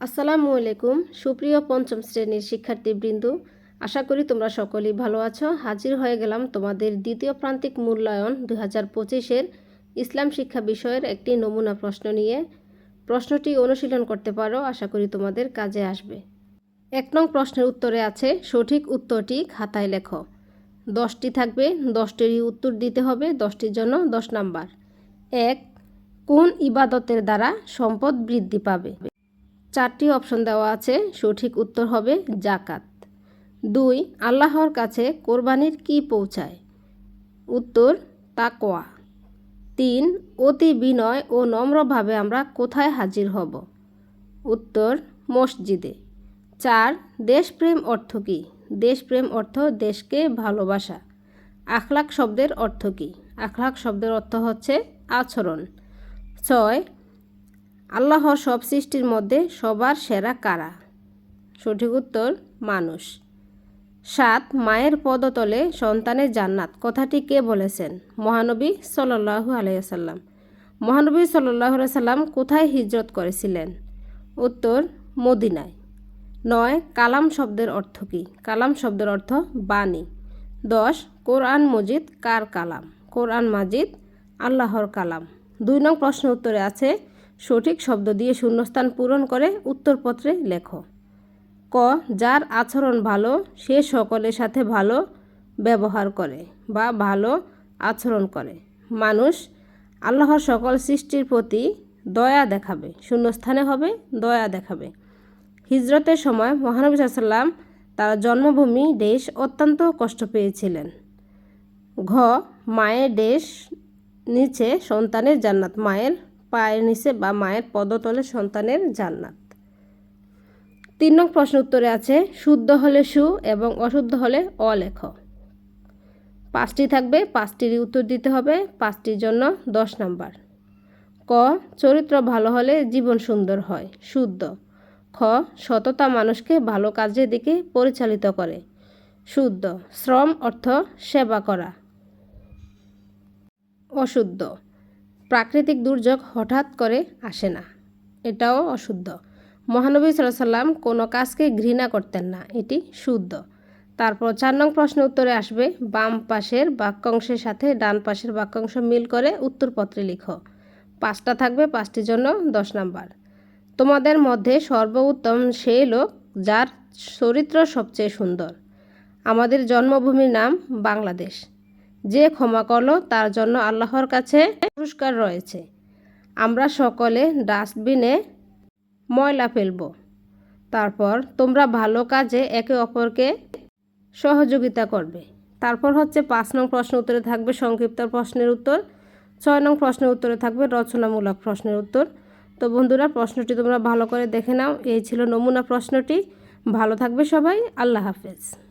আসসালামু আলাইকুম, সুপ্রিয় পঞ্চম শ্রেণির শিক্ষার্থীবৃন্দ। আশা করি তোমরা সকলেই ভালো আছো। হাজির হয়ে গেলাম তোমাদের দ্বিতীয় প্রান্তিক মূল্যায়ন দু হাজার পঁচিশের ইসলাম শিক্ষা বিষয়ের একটি নমুনা প্রশ্ন নিয়ে। প্রশ্নটি অনুশীলন করতে পারো, আশা করি তোমাদের কাজে আসবে। এক নং প্রশ্নের উত্তরে আছে, সঠিক উত্তরটি খাতায় লেখো। দশটি থাকবে, দশটিরই উত্তর দিতে হবে, দশটির জন্য দশ নাম্বার। এক, কোন ইবাদতের দ্বারা সম্পদ বৃদ্ধি পাবে? চারটি অপশন দেওয়া আছে, সঠিক উত্তর হবে জাকাত দুই, আল্লাহর কাছে কোরবানির কি পৌঁছায়? উত্তর তাকোয়া তিন, অতি বিনয় ও নম্রভাবে আমরা কোথায় হাজির হব? উত্তর, মসজিদে। চার, দেশপ্রেম অর্থ কী? দেশপ্রেম অর্থ দেশকে ভালোবাসা। আখলাক শব্দের অর্থ কী? আখলাক শব্দের অর্থ হচ্ছে আচরণ। ছয় আল্লাহর সব সৃষ্টির মধ্যে সবার সেরা কারা? সঠিক উত্তর, মানুষ। সাত, মায়ের পদতলে সন্তানের জান্নাত। কথাটি কে বলেছেন? মহানবী সাল্লাহু আলাইসাল্লাম মহানবী সাল্লাহ সাল্লাম কোথায় হিজরত করেছিলেন? উত্তর, মদিনায়। নয়, কালাম শব্দের অর্থ কী? কালাম শব্দের অর্থ বাণী। দশ, কোরআন মজিদ কার কালাম? কোরআন মাজিদ আল্লাহর কালাম। দুই নং প্রশ্ন উত্তরে আছে সঠিক শব্দ দিয়ে শূন্যস্থান পূরণ করে উত্তরপত্রে লেখো। ক, যার আচরণ ভালো, সে সকলের সাথে ভালো ব্যবহার করে বা ভালো আচরণ করে। মানুষ আল্লাহর সকল সৃষ্টির প্রতি দয়া দেখাবে, শূন্যস্থানে হবে, দয়া দেখাবে। হিজরতের সময় মহানবী সাল্লাম তার জন্মভূমি দেশ অত্যন্ত কষ্ট পেয়েছিলেন। ঘ, মায়ের দেশ নিচে সন্তানের জান্নাত, মায়ের পায়ের নিচে বা মায়ের পদতলে সন্তানের জান্নাত। তিন নং প্রশ্ন উত্তরে আছে, শুদ্ধ হলে সু এবং অশুদ্ধ হলে অলেখ পাঁচটি থাকবে পাঁচটির উত্তর দিতে হবে, পাঁচটির জন্য দশ নাম্বার। ক, চরিত্র ভালো হলে জীবন সুন্দর হয়, শুদ্ধ। খ, সততা মানুষকে ভালো কাজের দিকে পরিচালিত করে, শুদ্ধ। শ্রম অর্থ সেবা করা, অশুদ্ধ। প্রাকৃতিক দুর্যোগ হঠাৎ করে আসে না। এটাও অশুদ্ধ। মহানবী সাল্লাম কোনো কাজকে ঘৃণা করতেন না, এটি শুদ্ধ। তারপর চার নং প্রশ্ন উত্তরে আসবে, বাম পাশের বাক্যাংশের সাথে ডান পাশের বাক্যাংশ মিল করে উত্তরপত্রে লিখো। পাঁচটা থাকবে, পাঁচটির জন্য দশ নাম্বার। তোমাদের মধ্যে সর্বোত্তম সেই লোক যার চরিত্র সবচেয়ে সুন্দর। আমাদের জন্মভূমির নাম বাংলাদেশ। যে ক্ষমা করল, তার জন্য আল্লাহর কাছে পুরস্কার রয়েছে। আমরা সকলে ডাস্টবিনে ময়লা ফেলব। তারপর তোমরা ভালো কাজে একে অপরকে সহযোগিতা করবে। তারপর হচ্ছে পাঁচ নং প্রশ্ন উত্তরে থাকবে সংক্ষিপ্ত প্রশ্নের উত্তর, ছয় নং প্রশ্নের উত্তরে থাকবে রচনামূলক প্রশ্নের উত্তর। তো বন্ধুরা, প্রশ্নটি তোমরা ভালো করে দেখে নাও। এই ছিল নমুনা প্রশ্নটি। ভালো থাকবে সবাই। আল্লাহ হাফেজ।